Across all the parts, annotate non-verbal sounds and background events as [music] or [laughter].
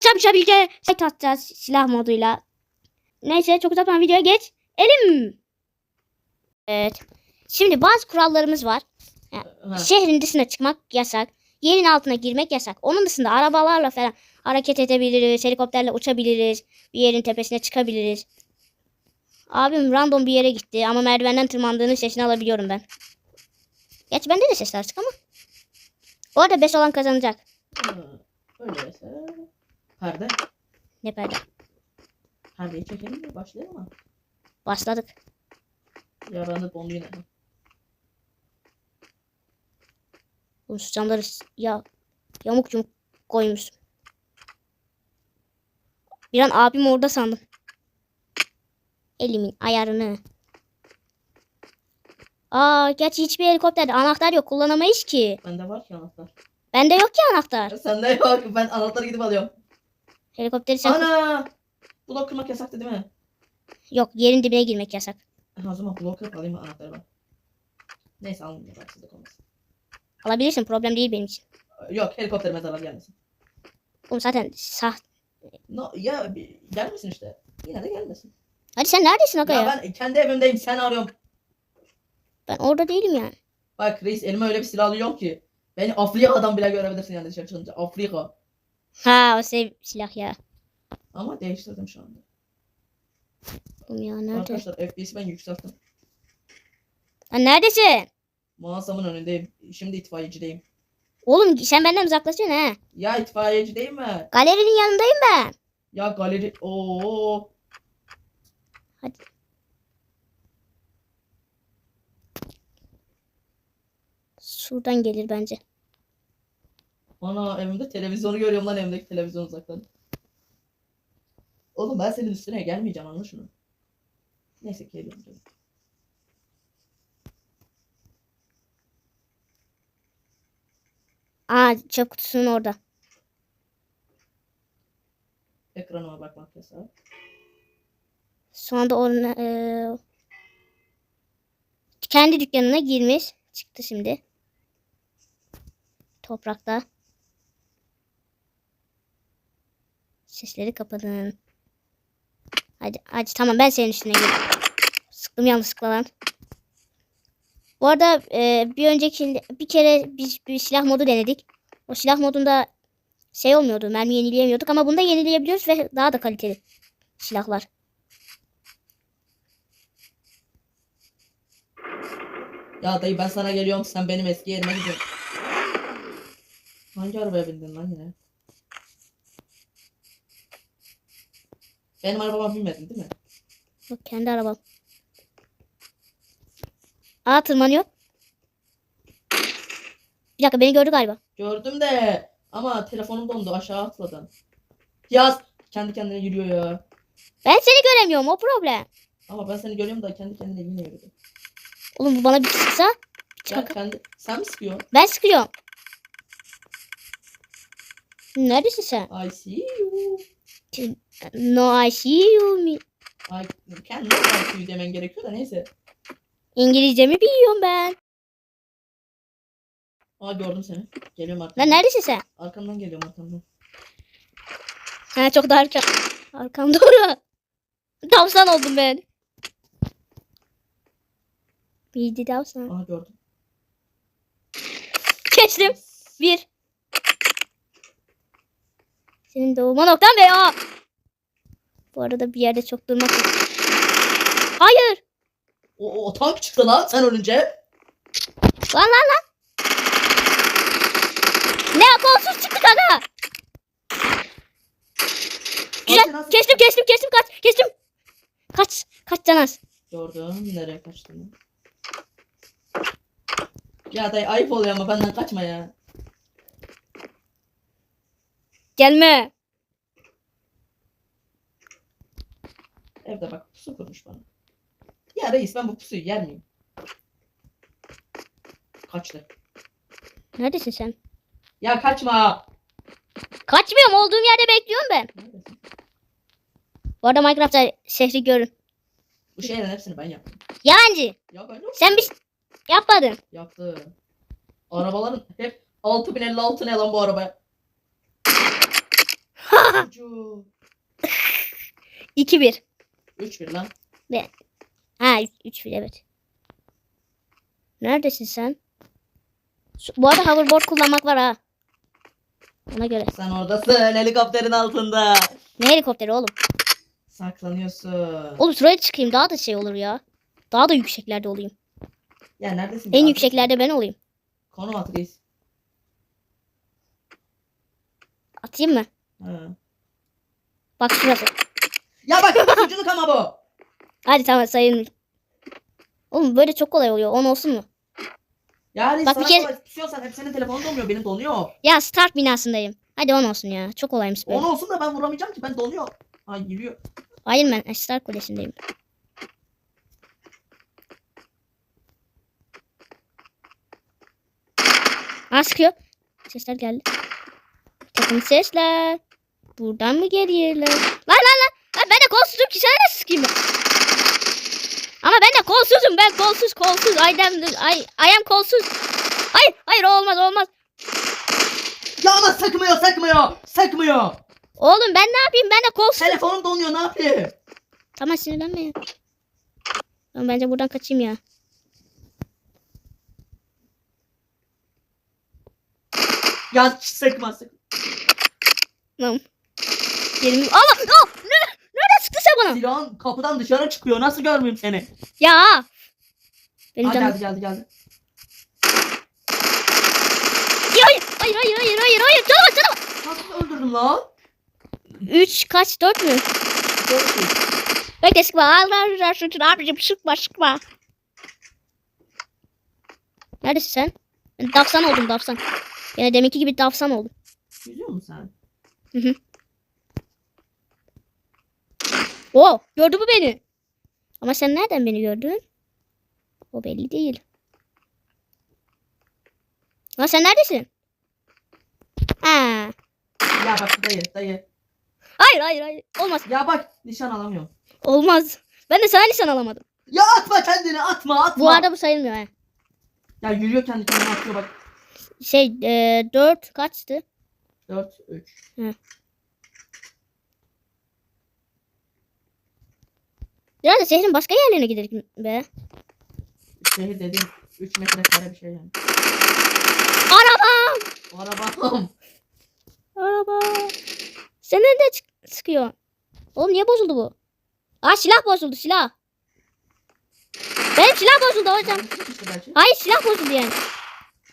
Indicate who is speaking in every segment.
Speaker 1: Çabuk çabuk şey atacağız silah moduyla. Neyse çok uzatmadan videoya geç. Elim. Evet. Şimdi bazı kurallarımız var.
Speaker 2: Ha.
Speaker 1: Şehrin dışına çıkmak yasak. Yerin altına girmek yasak. Onun dışında arabalarla falan hareket edebiliriz. Helikopterle uçabiliriz. Bir yerin tepesine çıkabiliriz. Abim random bir yere gitti ama merdivenden tırmandığının sesini alabiliyorum ben. Gerçi bende de sesler açık ama. Bu arada 5 olan kazanacak.
Speaker 2: Öyleyse. Perde.
Speaker 1: Ne perde.
Speaker 2: Perdeyi çekelim mi? Başlayalım mı?
Speaker 1: Başladık.
Speaker 2: Ya ben de dondu yine.
Speaker 1: Şu camları ya yamuk yumuk koymuş. Bir an abim orada sandım. Elimin ayarını. Aa gerçi hiçbir helikopterde anahtar yok kullanamayız ki.
Speaker 2: Bende var ki anahtar.
Speaker 1: Bende yok ki anahtar.
Speaker 2: Sende yok. Ben anahtarı gidip alıyorum.
Speaker 1: Helikopteri sen
Speaker 2: Ana! Blok kırmak yasaktı değil mi?
Speaker 1: yok yerin dibine girmek yasak.
Speaker 2: Ha, o zaman blok kırıp alayım anahtarı ben. Neyse almayayım ya. Haksızlık olmasın.
Speaker 1: Alabilirsin problem değil benim için.
Speaker 2: Yok helikopterime zarar gelmesin.
Speaker 1: Oğlum zaten sah.
Speaker 2: No, ya bir- gelmesin işte. Yine de gelmesin.
Speaker 1: Hadi sen neredesin aga
Speaker 2: Ya,
Speaker 1: ya?
Speaker 2: ben kendi evimdeyim sen arıyorum.
Speaker 1: Ben orada değilim yani.
Speaker 2: Bak reis elime öyle bir silah alıyorum ki. Beni Afrika'dan bile görebilirsin yani dışarı çıkınca. Afrika.
Speaker 1: Ha o sev silah ya.
Speaker 2: Ama değiştirdim şu anda.
Speaker 1: Oğlum ya nerede?
Speaker 2: Arkadaşlar FPS'i ben yükselttim.
Speaker 1: Lan neredesin?
Speaker 2: Mağazamın önündeyim. Şimdi itfaiyecideyim.
Speaker 1: Oğlum sen benden uzaklaşıyorsun ha.
Speaker 2: Ya itfaiyecideyim mi?
Speaker 1: Galerinin yanındayım ben.
Speaker 2: Ya galeri... Oo.
Speaker 1: Şuradan gelir bence.
Speaker 2: Ana evimde televizyonu görüyorum lan evimdeki televizyon uzaktan. Oğlum ben senin üstüne gelmeyeceğim anla şunu. Neyse geliyorum.
Speaker 1: Aa çöp kutusunun orada.
Speaker 2: Ekranıma bakmak yasak.
Speaker 1: Şu anda orada eee, kendi dükkanına girmiş. Çıktı şimdi. Toprakta. Sesleri kapatın. Hadi hadi tamam ben senin üstüne geliyorum. Sıktım yanlışlıkla lan. Bu arada eee, bir önceki bir kere biz bir silah modu denedik. O silah modunda şey olmuyordu. Mermi yenileyemiyorduk ama bunda yenileyebiliyoruz ve daha da kaliteli silahlar.
Speaker 2: Ya dayı ben sana geliyorum sen benim eski yerime gidiyorsun. Hangi arabaya bindin lan yine? Benim arabama binmedin değil mi?
Speaker 1: Bak kendi arabam. Aa tırmanıyor. Bir dakika beni gördü galiba.
Speaker 2: Gördüm de ama telefonum dondu aşağı atladın. Yaz kendi kendine yürüyor ya.
Speaker 1: Ben seni göremiyorum o problem.
Speaker 2: Ama ben seni görüyorum da kendi kendine yine yürüdü.
Speaker 1: Oğlum bu bana bir sıksa
Speaker 2: Ya kendi sen mi sıkıyorsun?
Speaker 1: ben sıkıyorum. Neredesin sen?
Speaker 2: I see you.
Speaker 1: No I see you. me.
Speaker 2: Ay kendine you demen gerekiyor da neyse.
Speaker 1: İngilizcemi biliyorum ben.
Speaker 2: Aa gördüm seni. Geliyorum arkamdan.
Speaker 1: Lan neredesin sen?
Speaker 2: Arkamdan geliyorum arkamdan.
Speaker 1: Ha çok da arka. Arkam [laughs] doğru. Tavsan oldum ben. Bildi tavsan.
Speaker 2: Aa gördüm.
Speaker 1: Geçtim. Bir. Senin doğma noktan be ya. Bu arada bir yerde çok durmak yok. Hayır.
Speaker 2: O, o tank çıktı lan sen ölünce.
Speaker 1: Lan lan lan. Ne kolsuz çıktı kanka. Güzel.
Speaker 2: Nasıl-
Speaker 1: Kestim kestim kestim kaç. Kestim. Kaç. Kaç canaz.
Speaker 2: Gördüm. Nereye kaçtın? Ya dayı ayıp oluyor ama benden kaçma ya.
Speaker 1: Gelme.
Speaker 2: Evde bak pusu kurmuş bana. Ya reis ben bu pusuyu yer miyim? Kaçtı.
Speaker 1: Neredesin sen?
Speaker 2: Ya kaçma.
Speaker 1: Kaçmıyorum. Olduğum yerde bekliyorum ben.
Speaker 2: Neredesin?
Speaker 1: Bu arada Minecraft'ta şehri görün.
Speaker 2: Bu şeylerin hepsini ben yaptım.
Speaker 1: Yalancı.
Speaker 2: Ya ben yok.
Speaker 1: Sen bir yapmadın.
Speaker 2: Yaptım. Arabaların hep 6056 ne lan bu araba? Çocuğu.
Speaker 1: 2-1.
Speaker 2: 3-1 lan.
Speaker 1: Ha 3-1 evet. Neredesin sen? Bu arada hoverboard kullanmak var ha. Ona göre.
Speaker 2: Sen oradasın helikopterin altında.
Speaker 1: Ne helikopteri oğlum?
Speaker 2: Saklanıyorsun.
Speaker 1: Oğlum şuraya çıkayım daha da şey olur ya. Daha da yükseklerde olayım.
Speaker 2: Ya neredesin?
Speaker 1: En
Speaker 2: ya?
Speaker 1: yükseklerde ben olayım.
Speaker 2: Konum at reis.
Speaker 1: Atayım mı?
Speaker 2: Ha.
Speaker 1: Bak şurası.
Speaker 2: Ya bak suçluluk ama bu.
Speaker 1: Hadi tamam sayılmış. Oğlum böyle çok kolay oluyor. 10 olsun mu?
Speaker 2: Ya reis
Speaker 1: Bak bir
Speaker 2: sana
Speaker 1: kere-
Speaker 2: kolay tutuyorsan hep senin telefonun donuyor benim donuyor.
Speaker 1: Ya start binasındayım. Hadi 10 olsun ya. Çok kolaymış böyle.
Speaker 2: 10 olsun da ben vuramayacağım ki ben donuyor. Ay giriyor.
Speaker 1: Hayır ben start kulesindeyim. Aa sıkıyor. Sesler geldi. Takım sesler. Buradan mı geliyorlar? Lan lan lan. Kolsuzum ki sana nasıl sıkayım ben? Ama ben de kolsuzum. Ben kolsuz kolsuz. Aydem, ay, I am kolsuz. Hayır hayır olmaz olmaz.
Speaker 2: Ya ama sıkmıyor sıkmıyor. Sıkmıyor.
Speaker 1: Oğlum ben ne yapayım? Ben de kolsuz.
Speaker 2: Telefonum donuyor ne yapayım?
Speaker 1: Tamam sinirlenme ya. Ben bence buradan kaçayım ya.
Speaker 2: Ya sıkma sıkma.
Speaker 1: Tamam. Yerim... Allah! Aa! Ne? Nereden sıktın sen bana?
Speaker 2: Silahın kapıdan dışarı çıkıyor. Nasıl görmeyeyim seni?
Speaker 1: Ya! Benim
Speaker 2: Aa,
Speaker 1: canım...
Speaker 2: geldi geldi geldi.
Speaker 1: Ya, hayır! Hayır hayır hayır hayır hayır! Canım var canım var!
Speaker 2: Nasıl öldürdün lan?
Speaker 1: 3 kaç 4 mü?
Speaker 2: Kez.
Speaker 1: Bekle sıkma. Allah razı olsun abicim sıkma sıkma. Neredesin sen? Ben Dafsan oldum dafsan. Yine deminki gibi dafsan oldum.
Speaker 2: Yüzüyor musun sen?
Speaker 1: Oo gördü bu beni. Ama sen nereden beni gördün? O belli değil. Ama sen neredesin? Ha.
Speaker 2: Ya bak dayı dayı.
Speaker 1: Hayır hayır hayır. Olmaz.
Speaker 2: Ya bak nişan alamıyorum.
Speaker 1: Olmaz. Ben de sana lisan alamadım.
Speaker 2: Ya atma kendini atma atma.
Speaker 1: Bu arada bu sayılmıyor ha.
Speaker 2: Ya yürüyor kendi kendine atıyor bak.
Speaker 1: Şey e, 4 kaçtı?
Speaker 2: 4 3.
Speaker 1: Biraz da şehrin başka yerlerine gidelim be.
Speaker 2: Şehir dediğim 3 metrekare bir şey yani.
Speaker 1: Araba!
Speaker 2: O arabam.
Speaker 1: Araba. Sen nerede çık- sıkıyor? Oğlum niye bozuldu bu? Aa silah bozuldu silah. Benim silah bozuldu hocam. Hayır silah bozuldu yani.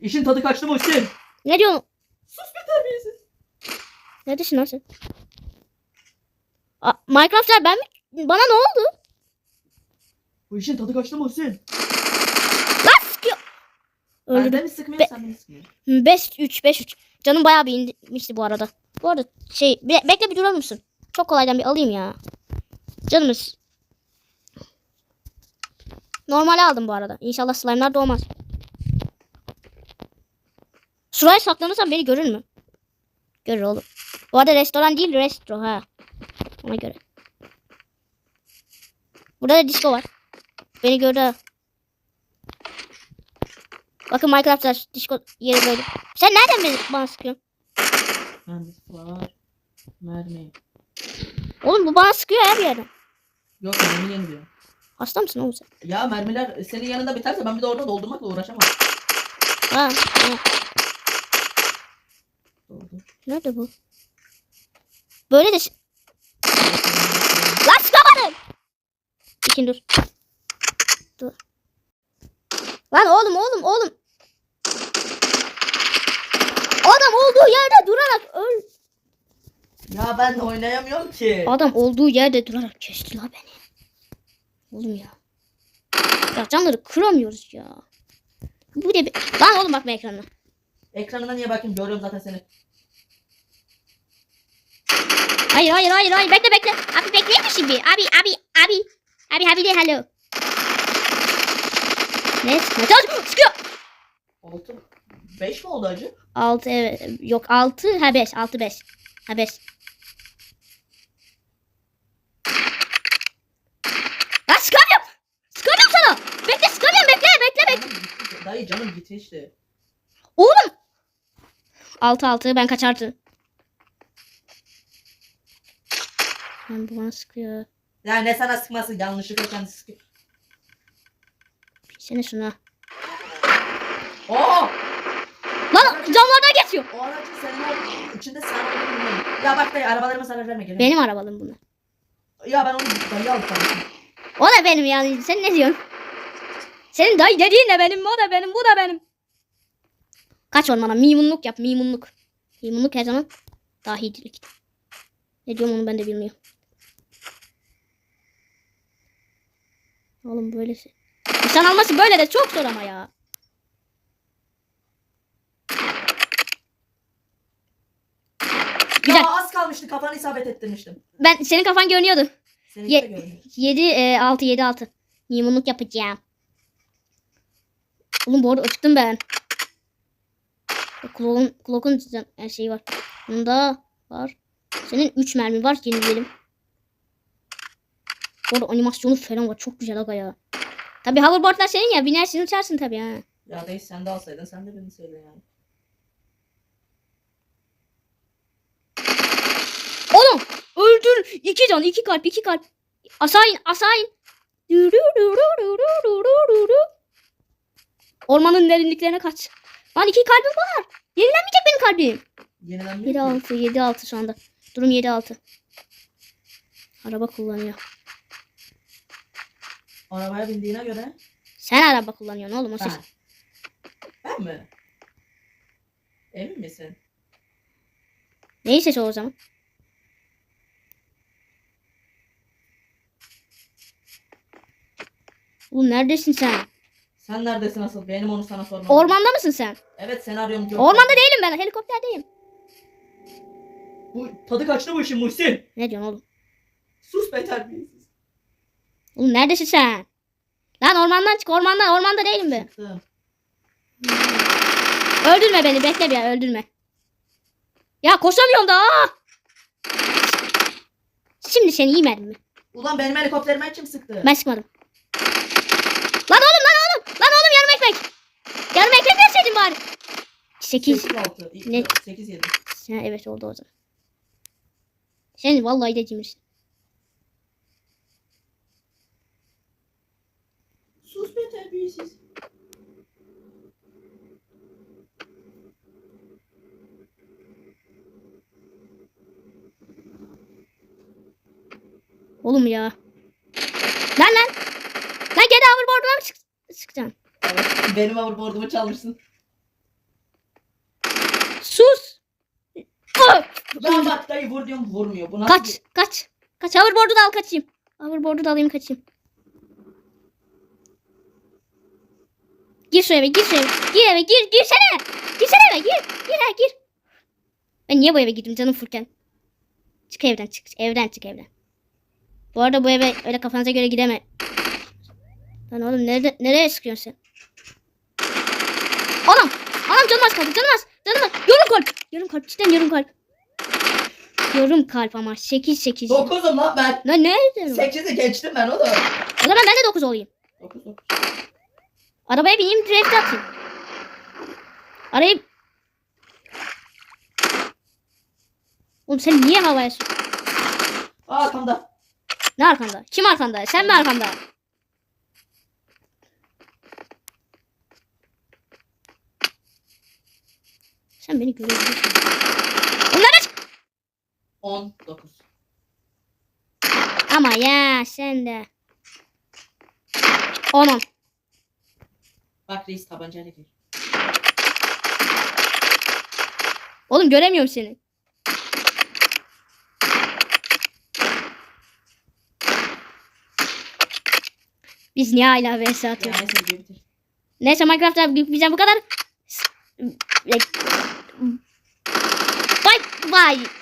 Speaker 2: İşin tadı kaçtı mı Hüseyin?
Speaker 1: Ne diyorsun?
Speaker 2: Sus be terbiyesiz.
Speaker 1: Neredesin lan sen? Aa, Minecraft'lar ben mi? Bana ne oldu?
Speaker 2: Bu işin tadı kaçtı mı Hüseyin?
Speaker 1: Lan sıkıyor.
Speaker 2: Ben
Speaker 1: Öldürdüm.
Speaker 2: de mi sıkmıyor
Speaker 1: Be-
Speaker 2: sen beni sıkmıyorsun.
Speaker 1: 5 3 5 3. Canım bayağı bir inmişti bu arada. Bu arada şey be- bekle bir durur musun? Çok kolaydan bir alayım ya. Canımız. Normale aldım bu arada. İnşallah slime'lar doğmaz. Şuraya saklanırsam beni görür mü? Görür oğlum. Bu arada restoran değil restro ha. Ona göre. Burada da disco var. Beni gördü. Bakın Minecraft'lar disco yeri böyle. Sen nereden beni bana sıkıyorsun?
Speaker 2: Mermisi var. Mermi.
Speaker 1: Oğlum bu bana sıkıyor her yerden.
Speaker 2: Yok mermi yeni diyor.
Speaker 1: Hasta mısın oğlum sen?
Speaker 2: Ya mermiler senin yanında biterse ben bir de orada doldurmakla uğraşamam.
Speaker 1: Ha, ha.
Speaker 2: Doldur.
Speaker 1: Nerede bu? Böyle de... Lan sıkamadım. İkin dur. Dur. Lan oğlum oğlum oğlum. Adam olduğu yerde durarak öl.
Speaker 2: Ya ben oynayamıyorum ki.
Speaker 1: Adam olduğu yerde durarak kesti la beni. Oğlum ya. Ya canları kıramıyoruz ya. Bu ne bir... Lan oğlum bakma ekranına.
Speaker 2: Ekranına niye bakayım görüyorum zaten seni.
Speaker 1: Hayır hayır hayır hayır bekle bekle. Abi bekleyin misin bir? Abi abi abi. Abi abi de hello. Ne? Ne? Sıkıyor.
Speaker 2: 6 5 mi oldu acı?
Speaker 1: 6 evet. Yok 6 ha 5. 6 5. Ha 5. Lan sıkamıyorum. Sıkamıyorum sana. Bekle sıkamıyorum bekle bekle bekle.
Speaker 2: Canım gitti. Dayı canım gitmişti.
Speaker 1: Oğlum. 6 6 ben kaçardı. Lan bu bana sıkıyor.
Speaker 2: Yani ne sana sıkması yanlışlıkla kendisi sıkıyor.
Speaker 1: Sene şuna.
Speaker 2: Oo!
Speaker 1: Lan camlardan geçiyor.
Speaker 2: O aracın senin içinde bilmiyorum. Ya bak dayı arabalarıma zarar verme gelin.
Speaker 1: Benim arabalım bunlar.
Speaker 2: Ya ben onu dayı aldım sanmıştım.
Speaker 1: O da benim yani. Sen ne diyorsun? Senin dayı dediğin de benim, o da benim, bu da benim. Kaç ormana mimunluk yap, mimunluk. Mimunluk her zaman dahidir. Ne diyorum onu ben de bilmiyorum. Oğlum böylesi. İnsan alması böyle de çok zor ama ya. Güzel.
Speaker 2: Ya az kalmıştı kafanı isabet ettirmiştim.
Speaker 1: Ben senin kafan görünüyordu.
Speaker 2: Seni
Speaker 1: Ye-
Speaker 2: de görmüyor.
Speaker 1: 7 e, 6 7 6. Mimunluk yapacağım. Oğlum bu arada acıktım ben. Klokun Klokun her şeyi var. Bunda var. Senin 3 mermi var yenileyelim. Bu arada animasyonu falan var. Çok güzel aga ya. Tabi hoverboardlar senin ya. Binersin uçarsın tabi ha.
Speaker 2: Ya dayı sen de alsaydın sen de beni söyle yani.
Speaker 1: Oğlum öldür. İki can, iki kalp, iki kalp. Asayin, asayin. Ormanın derinliklerine kaç. Lan iki kalbim var. Yenilenmeyecek benim kalbim.
Speaker 2: Yenilenmiyor
Speaker 1: 7
Speaker 2: ki.
Speaker 1: 6 7 6 şu anda. Durum 7 6. Araba kullanıyor.
Speaker 2: Arabaya bindiğine göre.
Speaker 1: Sen araba kullanıyorsun oğlum o ses.
Speaker 2: Ha. Ben mi? Emin misin?
Speaker 1: Neyin sesi o zaman? Oğlum neredesin sen?
Speaker 2: Sen neredesin asıl? Benim onu sana sormam.
Speaker 1: Ormanda mısın sen?
Speaker 2: Evet sen arıyorum. Yok.
Speaker 1: Ormanda değilim ben. Helikopterdeyim.
Speaker 2: Bu tadı kaçtı bu işin Muhsin.
Speaker 1: Ne diyorsun oğlum?
Speaker 2: Sus be terbiyesiz.
Speaker 1: Oğlum neredesin sen? Lan ormandan çık. Ormanda, ormanda değilim ben.
Speaker 2: Çıktım.
Speaker 1: Öldürme beni. Bekle bir ya. Öldürme. Ya koşamıyorum da. aa! Şimdi seni yemedim mi?
Speaker 2: Ulan benim helikopterime kim sıktı?
Speaker 1: Ben sıkmadım. Lan oğlum lan oğlum. Lan oğlum yarım ekmek. Yarım ekmek verseydin bari. 8.
Speaker 2: 8 6.
Speaker 1: Ne?
Speaker 2: 8 7.
Speaker 1: Ha, evet oldu o zaman. Sen vallahi de cimrisin.
Speaker 2: Sus be terbiyesiz.
Speaker 1: Oğlum ya. Lan lan. Lan geri hoverboard'una mı çık çıkacaksın?
Speaker 2: Evet, benim hoverboard'umu çalmışsın.
Speaker 1: Sus.
Speaker 2: Ya bak dayı vur diyorum vurmuyor. Bu nasıl
Speaker 1: Kaç kaç. Kaç hoverboard'u da al kaçayım. Hoverboard'u da alayım kaçayım. Gir şu eve gir şu eve. Gir eve gir girsene. Girsene eve gir. Gir ha gir. Ben niye bu eve girdim canım Furkan? Çık evden çık. Evden çık evden. Bu arada bu eve öyle kafanıza göre gideme. Lan oğlum nerede, nereye sıkıyorsun sen? Anam. Anam canım az kaldı canım az. Canım az. Yarım kalp. Yarım kalp cidden yarım kalp. Yarım kalp ama 8 8.
Speaker 2: 9'um lan ben.
Speaker 1: Lan nerede?
Speaker 2: 8'i geçtim ben oğlum.
Speaker 1: O zaman ben de 9 olayım.
Speaker 2: 9 9.
Speaker 1: Arabaya bineyim drift atayım. Arayı... Oğlum sen niye havaya sür?
Speaker 2: Arkamda.
Speaker 1: Ne arkanda? Kim arkanda? Sen mi arkanda? Sen beni görebiliyorsun. Onlara çık.
Speaker 2: 19.
Speaker 1: Ama ya sen de. Onun.
Speaker 2: Bak reis tabancayla gir.
Speaker 1: Oğlum göremiyorum seni. Biz niye hala vs atıyoruz? Neyse Minecraft'ta bize bu kadar. Bye bye.